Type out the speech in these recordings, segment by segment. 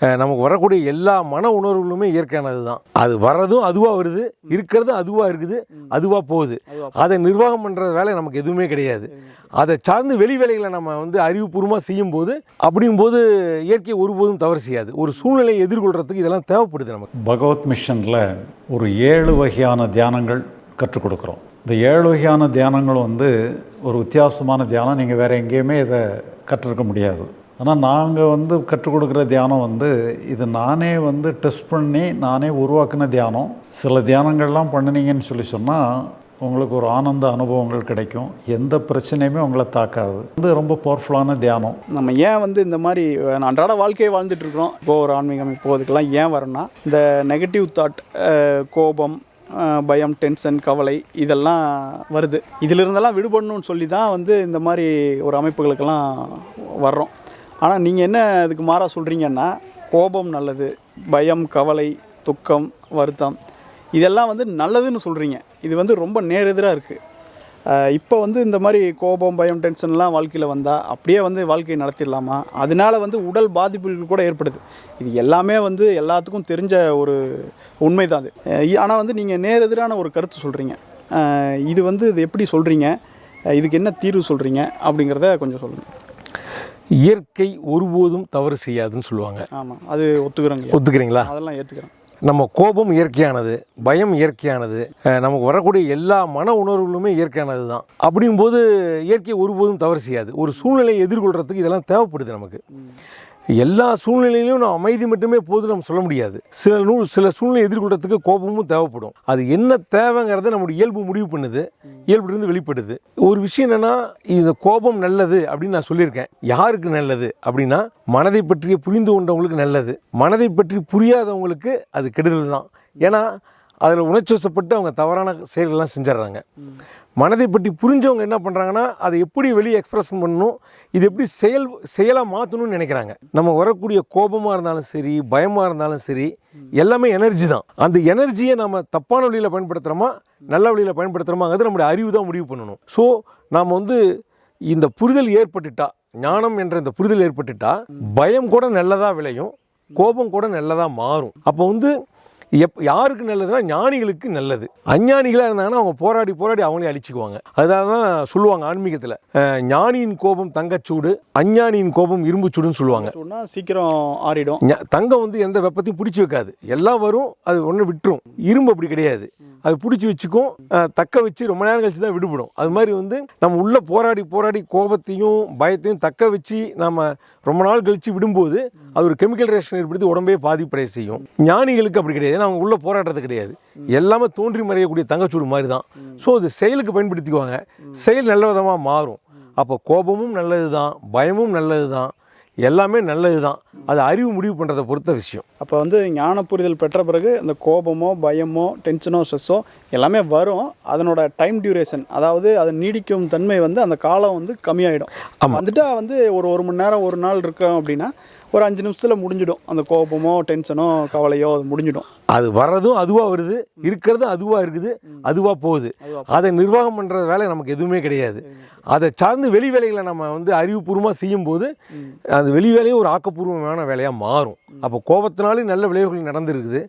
நமக்கு வரக்கூடிய எல்லா மன உணர்வுகளுமே இயற்கையானது தான் அது வர்றதும் அதுவாக வருது இருக்கிறதும் அதுவாக இருக்குது அதுவாக போகுது. அதை நிர்வாகம் பண்ணுற வேலை நமக்கு எதுவுமே கிடையாது. அதை சார்ந்து வெளி வேலைகளை நம்ம வந்து அறிவுபூர்வமாக செய்யும்போது அப்படிங்கும்போது இயற்கை ஒருபோதும் தவறு செய்யாது. ஒரு சூழ்நிலையை எதிர்கொள்கிறதுக்கு இதெல்லாம் தேவைப்படுது நமக்கு. பகவத் மிஷனில் ஒரு ஏழு வகையான தியானங்கள் கற்றுக் கொடுக்குறோம். இந்த ஏழு வகையான தியானங்கள் வந்து ஒரு வித்தியாசமான தியானம். நீங்கள் வேறு எங்கேயுமே இதை கற்றுருக்க முடியாது. ஆனால் நாங்கள் வந்து கற்றுக் கொடுக்குற தியானம் வந்து இது நானே வந்து டெஸ்ட் பண்ணி நானே உருவாக்கின தியானம். சில தியானங்கள்லாம் பண்ணினீங்கன்னு சொல்லி சொன்னால் உங்களுக்கு ஒரு ஆனந்த அனுபவங்கள் கிடைக்கும். எந்த பிரச்சனையுமே உங்களை தாக்காது. இது ரொம்ப பவர்ஃபுல்லான தியானம். நம்ம ஏன் வந்து இந்த மாதிரி அன்றாட வாழ்க்கையை வாழ்ந்துட்டு இருக்கிறோம். இப்போ ஒரு ஆன்மீகம் இப்போ ஏன் வரணும்னா இந்த நெகட்டிவ் தாட் கோபம் பயம் டென்ஷன் கவலை இதெல்லாம் வருது. இதிலிருந்தெல்லாம் விடுபடணும்னு சொல்லி தான் வந்து இந்த மாதிரி ஒரு அமைப்புகளுக்கெல்லாம் வர்றோம். ஆனால் நீங்கள் என்ன இதுக்கு மாறாக சொல்கிறீங்கன்னா கோபம் நல்லது பயம் கவலை துக்கம் வருத்தம் இதெல்லாம் வந்து நல்லதுன்னு சொல்கிறீங்க இது வந்து ரொம்ப நேரெதிராக இருக்குது இப்போ வந்து இந்த மாதிரி கோபம் பயம் டென்ஷன்லாம் வாழ்க்கையில் வந்தால் அப்படியே வந்து வாழ்க்கையை நடத்திடலாமா? அதனால வந்து உடல் பாதிப்புகள் கூட ஏற்படுது. இது எல்லாமே வந்து எல்லாத்துக்கும் தெரிஞ்ச ஒரு உண்மை தான் அது ஆனால் வந்து நீங்கள் நேரெதிரான ஒரு கருத்து சொல்கிறீங்க இது வந்து இது எப்படி சொல்கிறீங்க இதுக்கு என்ன தீர்வு சொல்கிறீங்க அப்படிங்கிறத கொஞ்சம் சொல்லுங்கள் இயற்கை ஒருபோதும் தவறு செய்யாதுன்னு சொல்லுவாங்க. ஆமாம் அது ஒத்துக்கிறேங்க. ஒத்துக்கிறீங்களா? அதெல்லாம் ஏற்றுக்கிறேன் நம்ம கோபம் இயற்கையானது பயம் இயற்கையானது நமக்கு வரக்கூடிய எல்லா மன உணர்வுகளுமே இயற்கையானது தான். அப்படிங்கும்போது இயற்கை ஒருபோதும் தவறு செய்யாது. ஒரு சூழ்நிலையை எதிர்கொள்கிறதுக்கு இதெல்லாம் தேவைப்படுது நமக்கு. எல்லா சூழ்நிலையிலும் நான் அமைதி மட்டுமே போதும் நம்ம சொல்ல முடியாது. சில நூல் சில சூழ்நிலை எதிர்கொள்றதுக்கு கோபமும் தேவைப்படும். அது என்ன தேவைங்கிறத நம்முடைய இயல்பு முடிவு பண்ணுது. இயல்புலேருந்து வெளிப்படுது. ஒரு விஷயம் என்னென்னா இந்த கோபம் நல்லது அப்படின்னு நான் சொல்லியிருக்கேன். யாருக்கு நல்லது அப்படின்னா மனதை பற்றிய புரிந்து கொண்டவங்களுக்கு நல்லது. மனதை பற்றி புரியாதவங்களுக்கு அது கெடுதல் தான். ஏன்னா அதில் உணர்ச்சி வசப்பட்டு அவங்க தவறான செயல்கள்லாம் செஞ்சிடுறாங்க. மனதை பற்றி புரிஞ்சவங்க என்ன பண்ணுறாங்கன்னா அதை எப்படி வெளியே எக்ஸ்பிரஸ் பண்ணணும் இது எப்படி செயல் செயலாக மாற்றணும்னு நினைக்கிறாங்க. நம்ம வரக்கூடிய கோபமாக இருந்தாலும் சரி பயமாக இருந்தாலும் சரி எல்லாமே எனர்ஜி தான். அந்த எனர்ஜியை நம்ம தப்பான வழியில் பயன்படுத்துகிறோமா நல்ல வழியில் பயன்படுத்துகிறோமாங்கிறது நம்முடைய அறிவு தான் முடிவு பண்ணணும். ஸோ நாம் வந்து இந்த புரிதல் ஏற்பட்டுட்டா ஞானம் என்ற இந்த புரிதல் ஏற்பட்டுட்டா பயம் கூட நல்லதாக விளையும் கோபம் கூட நல்லதாக மாறும். அப்போ வந்து எப் யாருக்கு நல்லதுன்னா ஞானிகளுக்கு நல்லது. அஞ்ஞானிகளாக இருந்தாங்கன்னா அவங்க போராடி போராடி அவங்களே அழிச்சுக்குவாங்க. அதுதான் தான் சொல்லுவாங்க ஆன்மீகத்தில். ஞானியின் கோபம் தங்கச்சூடு அஞ்ஞானியின் கோபம் இரும்புச்சூடுன்னு சொல்லுவாங்க. சொன்னால் சீக்கிரம் ஆறிடும். தங்கம் வந்து எந்த வெப்பத்தையும் பிடிச்சி வைக்காது. எல்லாம் வரும் அது ஒன்று விட்டுரும். இரும்பு அப்படி கிடையாது. அது பிடிச்சி வச்சுக்கும் தக்க வச்சு ரொம்ப நேரம் கழிச்சு தான் விடுபடும். அது மாதிரி வந்து நம்ம உள்ள போராடி போராடி கோபத்தையும் பயத்தையும் தக்க வச்சு நம்ம ரொம்ப நாள் கழிச்சு விடும்போது அது ஒரு கெமிக்கல் ரியாக்ஷன் ஏற்படுத்தி உடம்பே பாதிப்படைய செய்யும். ஞானிகளுக்கு அப்படி கிடையாது. ஏன்னா அவங்க உள்ள போராடுறது கிடையாது. எல்லாமே தோன்றி மறையக்கூடிய தங்கச்சூடு மாதிரி தான் ஸோ அது செயலுக்கு பயன்படுத்திக்குவாங்க. செயல் நல்ல விதமாக மாறும். அப்போ கோபமும் நல்லது தான் பயமும் நல்லது தான் எல்லாமே நல்லது தான் அது அறிவு முடிவு பண்ணுறதை பொறுத்த விஷயம். அப்போ வந்து ஞான புரிதல் பெற்ற பிறகு அந்த கோபமோ பயமோ டென்ஷனோ ஸ்ட்ரெஸ்ஸோ எல்லாமே வரும். அதனோட டைம் டியூரேஷன் அதாவது அது நீடிக்கும் தன்மை வந்து அந்த காலம் வந்து கம்மியாயிடும். வந்துட்டா வந்து ஒரு ஒரு மணி நேரம் ஒரு நாள் இருக்கோம் அப்படின்னா ஒரு அஞ்சு நிமிஷத்தில் முடிஞ்சிடும். அந்த கோபமோ டென்ஷனோ கவலையோ அது முடிஞ்சிடும். அது வர்றதும் அதுவாக வருது இருக்கிறதும் அதுவாக இருக்குது அதுவாக போகுது. அதை நிர்வாகம் பண்ணுற வேலை நமக்கு எதுவுமே கிடையாது. அதை சார்ந்து வெளி வேலைகளை நம்ம வந்து அறிவுபூர்வமாக செய்யும்போது அந்த வெளி வேலையும் ஒரு ஆக்கப்பூர்வமான வேலையாக மாறும். அப்போ கோபத்தினாலே நல்ல விளைவுகள் நடந்திருக்குது.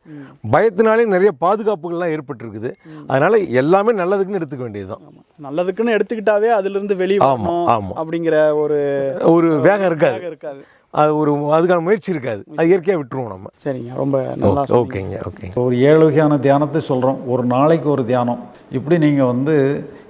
பயத்தினாலே நிறைய பாதுகாப்புகள்லாம் ஏற்பட்டிருக்குது. அதனால் எல்லாமே நல்லதுக்குன்னு எடுத்துக்க வேண்டியதுதான். நல்லதுக்குன்னு எடுத்துக்கிட்டாவே அதுலேருந்து வெளியே ஆமா, வரணும் ஆமா. அப்படிங்கிற ஒரு ஒரு வேகம் இருக்காது. வேகம் இருக்காது. அது ஒரு அதுக்கான முயற்சி இருக்காது. அது இயற்கையாக விட்டுருவோம் நம்ம. சரிங்க. ரொம்ப நல்லா ஓகே ஓகேங்க ஓகே ஒரு ஏழு வகையான தியானத்தை சொல்கிறோம் ஒரு நாளைக்கு ஒரு தியானம். இப்படி நீங்கள் வந்து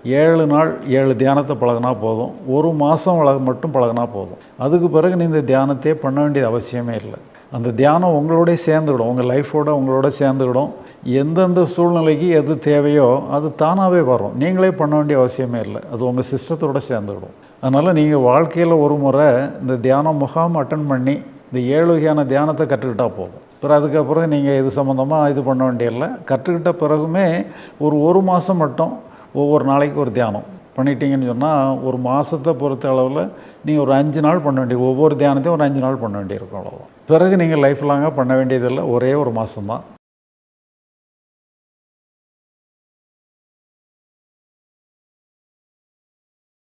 ஏழு நாள் ஏழு தியானத்தை பழகுனா போதும். ஒரு மாதம் மட்டும் பழகுனா போதும். அதுக்கு பிறகு நீ இந்த தியானத்தையே பண்ண வேண்டியது அவசியமே இல்லை. அந்த தியானம் உங்களோடய சேர்ந்துக்கிடும் உங்கள் லைஃபோட உங்களோட சேர்ந்துக்கிடும் எந்தெந்த சூழ்நிலைக்கு எது தேவையோ அது தானாகவே வரும். நீங்களே பண்ண வேண்டிய அவசியமே இல்லை. அது உங்கள் சிஸ்டத்தோட சேர்ந்துக்கிடும் அதனால் நீங்கள் வாழ்க்கையில் ஒரு முறை இந்த தியான முகாம் அட்டன் பண்ணி இந்த ஏழு வகையான தியானத்தை கற்றுக்கிட்டால் போதும். அப்புறம் அதுக்கப்புறம் நீங்கள் இது சம்மந்தமாக இது பண்ண வேண்டியதில்லை. கற்றுக்கிட்ட பிறகுமே ஒரு ஒரு மாதம் மட்டும் ஒவ்வொரு நாளைக்கு ஒரு தியானம் பண்ணிட்டீங்கன்னு சொன்னால் ஒரு மாதத்தை பொறுத்த அளவில் நீங்கள் ஒரு அஞ்சு நாள் பண்ண வேண்டிய ஒவ்வொரு தியானத்தையும் ஒரு அஞ்சு நாள் பண்ண வேண்டியிருக்கும் அவ்வளோதான் பிறகு நீங்கள் லைஃப் லாங்காக பண்ண வேண்டியதில்லை. ஒரே ஒரு மாதம் தான்